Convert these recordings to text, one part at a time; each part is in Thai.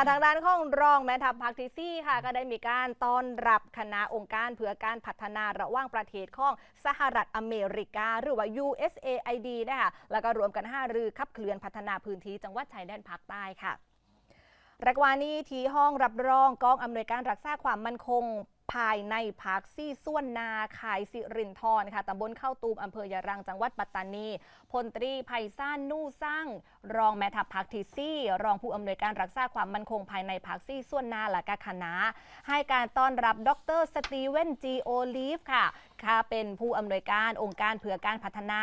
ค่ะทางด้านของรองแม่ทัพภาคที่สี่ค่ะ ก็ได้มีการต้อนรับคณะองค์การเพื่อการพัฒนาระหว่างประเทศของสหรัฐอเมริกา หรือว่า USAID นะคะแล้วก็รวมกันห้ารือขับเคลื่อนพัฒนาพื้นที่จังหวัดชายแดนภาคใต้ค่ะรักวานี้ที่ห้องรับรองกองอำนวยการรักษาความมั่นคง ภายในพักซี่ส่วนนาขายสิรินทรค่ะตำบลเข้าตูมอำเภอยะรังจังหวัดปัตตานี พลตรีไพศาลนู่สร้าง รองแม่ทัพพักที่ซี่ รองผู้อำนวยการรักษาความมั่นคงภายในพักซี่ส่วนนาและกาคณะให้การต้อนรับดรสตีเวนจีโอลีฟค่ะ ค่ะเป็นผู้อำนวยการองค์การเพื่อการพัฒนา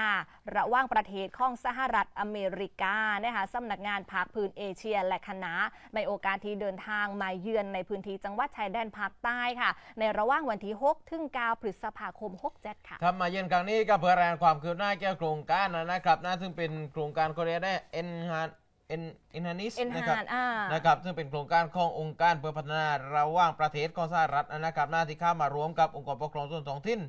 ระหว่างประเทศของสหรัฐอเมริกานะคะสำนักงานภาคพื้นเอเชียและคณะ ในโอกาสที่เดินทางมาเยือนในพื้นที่จังหวัดชายแดนภาคใต้ค่ะ ในระหว่างวันที่ 6 ถึง 9 พฤษภาคม 67 ค่ะทำมาเยือนครั้งนี้ก็เพื่อแรงความคืบหน้าเกี่ยวกับโครงการนะครับนะซึ่งเป็นโครงการเขาเรียกได้เอ็นฮาน เอ็นเอ็นฮานิสเอ็นนะฮาครับนอ่า นะครับซึ่งเป็นโครงการขององค์การเพื่อพัฒนาระหว่างประเทศของสหรัฐนะครับหน้าที่เข้ามารวมกับองค์กรปกครองส่วนท้องถิ่น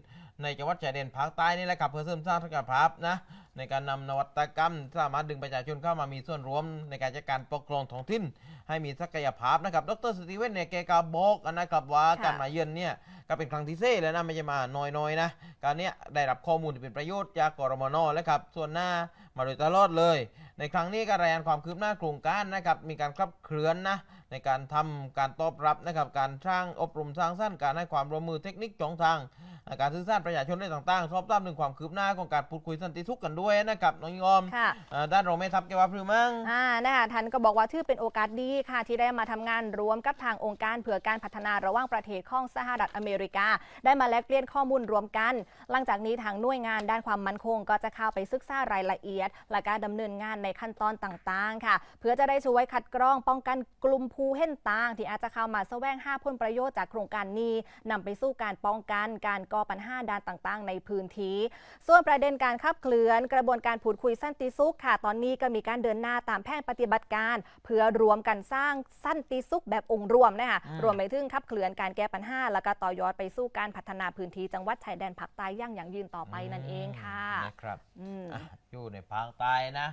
ในจังหวัดชายแดนภาคใต้นี่แหละครับเพื่อเสริมสร้างศักยภาพนะในการนำนวัตกรรม สามารถดึงประชาชนเข้ามามีส่วนร่วมในการจัดการปกครองท้องถิ่น ให้มีศักยภาพนะครับ ดรสตีเวนเนี่ยแกก็บอกนะครับว่าการมาเยือนเนี่ยก็เป็นครั้งที่เซ่แล้วนะไม่ใช่มาน้อยๆนะการเนี้ยได้รับข้อมูลที่เป็นประโยชน์จากกรมนแล้วครับส่วนหน้ามาโดยตลอดเลย ในครั้งนี้ก็รายงานความคืบหน้าโครงการนะครับมีการขับเคลื่อนนะในการทำการตอบรับนะครับการสร้างอบรมสร้างสรรค์การให้ความร่วมมือเทคนิคช่องทาง การสื่อสารประชาชนได้ต่างๆสอบถามถึงความคืบหน้าของการพูดคุยสันติสุขกันด้วยนะครับน้องยอมค่ะเอ่อด้านเราไม่ทับแกว่าพรือมั้งอ่านะคะท่านก็บอกว่าถือเป็นโอกาสดีค่ะ ที่ได้มาทำงานร่วมกับทางองค์การเพื่อการพัฒนาระหว่างประเทศของสหรัฐอเมริกา ได้มาแลกเปลี่ยนข้อมูลรวมกัน หลังจากนี้ทางหน่วยงานด้านความมั่นคง ก็จะเข้าไปศึกษารายละเอียด และการดำเนินงานในขั้นตอนต่างๆ ค่ะ เพื่อจะได้ช่วยคัดกรองป้องกันกลุ่มผู้เห็นต่าง ที่อาจจะเข้ามาแสวงหาผลประโยชน์จากโครงการนี้นำไปสู่การป้องกันการก่อปัญหาด้านต่างๆ ในพื้นที่ ส่วนประเด็นการขับเคลื่อน กระบวนการพูดคุยสันติสุขค่ะ ตอนนี้ก็มีการเดินหน้าตามแผนปฏิบัติการ เพื่อรวมกันสร้างสันติสุขแบบองค์รวมนะคะอืมรวมไปถึงขับเคลื่อนการแก้ปัญหาแล้วก็ต่อยอดไปสู่การพัฒนาพื้นที่จังหวัดชายแดนภาคใต้อย่างยั่งยืนต่อไปนั่นเองค่ะนะครับอืมอะอยู่ในภาคใต้นะ